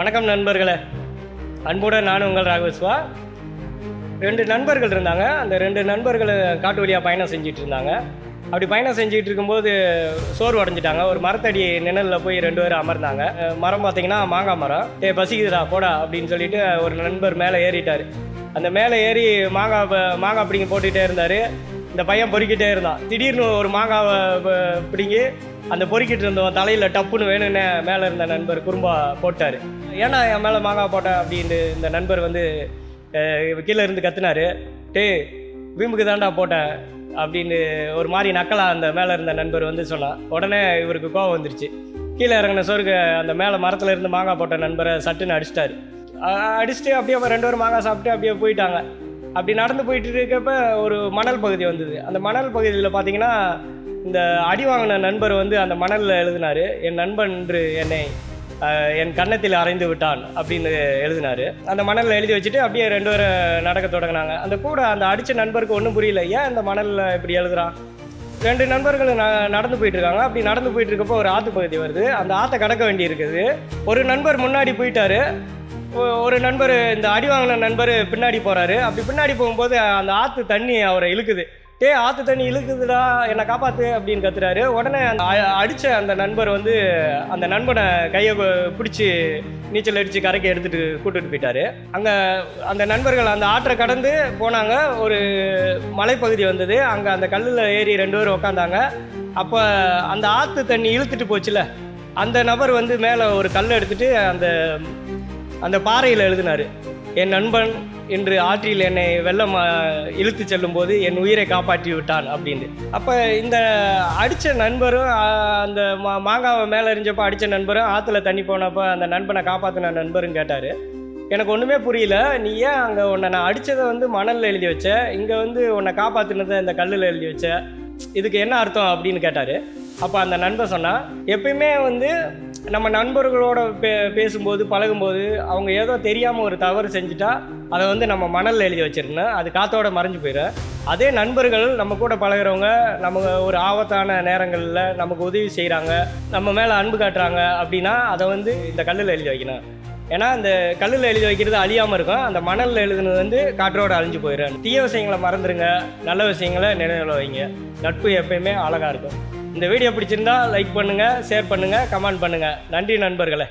வணக்கம் நண்பர்களே. அன்புடன் நான் உங்கள் ராகவஸ்வா. ரெண்டு நண்பர்கள் இருந்தாங்க. அந்த ரெண்டு நண்பர்கள் காட்டு வழியாக பயணம் செஞ்சுட்டு இருந்தாங்க. அப்படி பயணம் செஞ்சுட்டு இருக்கும்போது சோறு அடைஞ்சிட்டாங்க. ஒரு மரத்தடி நிழலில் போய் ரெண்டு பேரும் அமர்ந்தாங்க. மரம் பார்த்தீங்கன்னா மாங்காய் மரம். ஏ பசிக்குதுடா போடா அப்படின்னு சொல்லிட்டு ஒரு நண்பர் மேலே ஏறிட்டார். அந்த மேலே ஏறி மாங்காய் ப- மாங்காய் பிடிங்க போட்டுகிட்டே இருந்தார். இந்த பையன் பொறிக்கிட்டே இருந்தான். திடீர்னு ஒரு மாங்காவை பிடிங்கி அந்த பொறுக்கிட்டு இருந்தவன் தலையில் டப்புன்னு வேணும்னு மேலே இருந்த நண்பர் குறும்பா போட்டார். ஏன்னா என் மேலே மாங்காய் போட்ட அப்படின்னு இந்த நண்பர் வந்து கீழே இருந்து கத்துனாரு. டே வீம்புக்கு தாண்டா போட்டேன் அப்படின்னு ஒரு மாதிரி நக்கலா அந்த மேலே இருந்த நண்பர் வந்து சொன்னான். உடனே இவருக்கு கோவம் வந்துருச்சு. கீழே இறங்கின சோறுக்கு அந்த மேலே மரத்தில் இருந்து மாங்காய் போட்ட நண்பரை சட்டுன்னு அடிச்சிட்டாரு. அடிச்சுட்டு அப்படியே ரெண்டு பேரும் மாங்காய் சாப்பிட்டு அப்படியே போயிட்டாங்க. அப்படி நடந்து போயிட்டு இருக்கப்ப ஒரு மணல் பகுதி வந்தது. அந்த மணல் பகுதியில் பார்த்தீங்கன்னா இந்த அடி வாங்கின நண்பர் வந்து அந்த மணலில் எழுதினாரு என் நண்பன் என்று என்னை என் கன்னத்தில் அரைந்து விட்டான் அப்படின்னு எழுதினாரு. அந்த மணலில் எழுதி வச்சுட்டு அப்படியே ரெண்டு பேரும் நடக்க தொடங்கினாங்க. அந்த கூட அந்த அடித்த நண்பருக்கு ஒன்றும் புரியல ஏன் இந்த மணலில் இப்படி எழுதுறான்? ரெண்டு நண்பர்கள் ந நடந்து போயிட்டு இருக்காங்க. அப்படி நடந்து போயிட்டு இருக்கப்போ ஒரு ஆற்று பகுதி வருது. அந்த ஆற்றை கடக்க வேண்டி இருக்குது ஒரு நண்பர் முன்னாடி போயிட்டாரு. ஒரு நண்பர் இந்த அடி வாங்கின நண்பர் பின்னாடி போறாரு. அப்படி பின்னாடி போகும்போது அந்த ஆத்து தண்ணி அவரை இழுக்குது. டே ஆத்து தண்ணி இழுக்குதுடா என்னை காப்பாத்து அப்படின்னு கத்துறாரு. உடனே அந்த அடித்த அடிச்ச அந்த நண்பர் வந்து அந்த நண்பனை கையை பிடிச்சி நீச்சல் அடித்து கரைக்கு எடுத்துட்டு கூட்டுட்டு போயிட்டாரு. அங்கே அந்த நண்பர்கள் அந்த ஆற்றை கடந்து போனாங்க. ஒரு மலைப்பகுதி வந்தது. அங்கே அந்த கல்லில் ஏறி ரெண்டு பேரும் உட்காந்தாங்க அப்போ அந்த ஆத்து தண்ணி இழுத்துட்டு போச்சுல. அந்த நபர் வந்து மேலே ஒரு கல் எடுத்துட்டு அந்த அந்த பாறையில் எழுதினார் என் நண்பன் இன்று ஆற்றில் என்னை வெள்ளம் இழுத்து செல்லும்போது என் உயிரை காப்பாற்றி விட்டான் அப்படின்னு அப்போ இந்த அடித்த நண்பரும் அந்த மா மாங்காவை மேலே எறிஞ்சப்போ அடித்த நண்பரும் ஆற்றுல தண்ணி போனப்போ அந்த நண்பனை காப்பாற்றின நண்பரும் கேட்டார் எனக்கு ஒன்றுமே புரியல. நீ ஏன் அங்கே உன்னை நான் அடித்ததை வந்து மணலில் எழுதி வச்ச? இங்கே வந்து உன்னை காப்பாற்றினதை இந்த கல்லில் எழுதி வச்ச? இதுக்கு என்ன அர்த்தம்? அப்படின்னு கேட்டார். அப்போ அந்த நண்பர் சொன்னால் எப்பயுமே வந்து நம்ம நண்பர்களோட பே பேசும்போது பழகும்போது அவங்க ஏதோ தெரியாமல் ஒரு தவறு செஞ்சுட்டா அதை வந்து நம்ம மணலில் எழுதி வச்சிருந்தேன். அது காத்தோட மறைஞ்சு போயிடும் அதே நண்பர்கள் நம்ம கூட பழகுறவங்க நம்ம ஒரு ஆபத்தான நேரங்களில் நமக்கு உதவி செய்கிறாங்க நம்ம மேலே அன்பு காட்டுறாங்க அப்படின்னா அதை வந்து இந்த கல்லில் எழுதி வைக்கணும். ஏன்னா இந்த கல்லில் எழுதி வைக்கிறது அழியாமல் இருக்கும். அந்த மணலில் எழுதுனது வந்து காற்றோடு அழிஞ்சு போயிடும் தீய விஷயங்களை மறந்துடுங்க நல்ல விஷயங்களை நினைவில் வைங்க. நட்பு எப்பயுமே அழகாக இருக்கும். இந்த வீடியோ பிடிச்சிருந்தா லைக் பண்ணுங்கள் ஷேர் பண்ணுங்கள் கமெண்ட் பண்ணுங்கள் நன்றி நண்பர்களே.